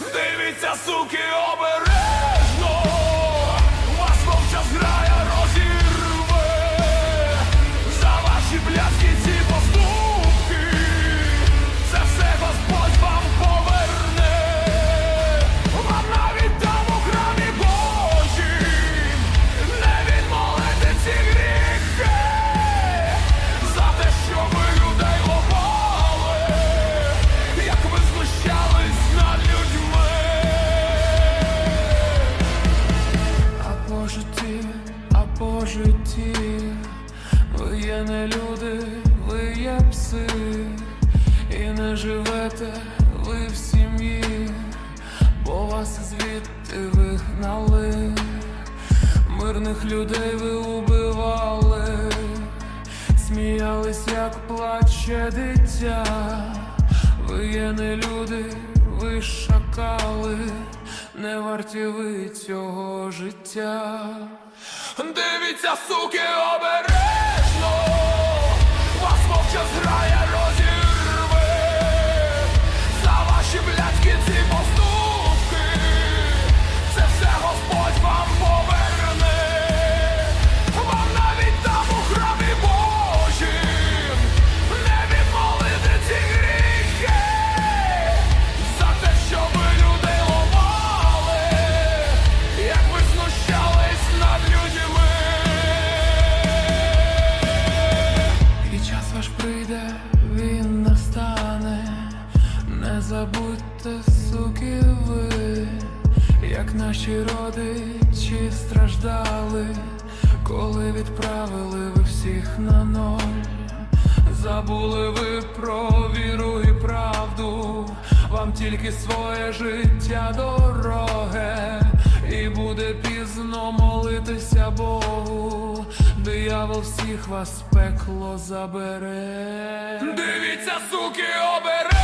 Дивіться, суки, обережно, ви є не люди, ви є пси, і не живете ви в сім'ї, бо вас звідти вигнали, мирних людей ви убивали, сміялись, як плаче дитя, ви є не люди, ви шакали, не варті ви цього життя. Дивіться, суки, обережно, вас мовча наші родичі страждали, коли відправили ви всіх на ноль. Забули ви про віру і правду, вам тільки своє життя дороге, і буде пізно молитися Богу, диявол всіх вас пекло забере. Дивіться, суки, обережно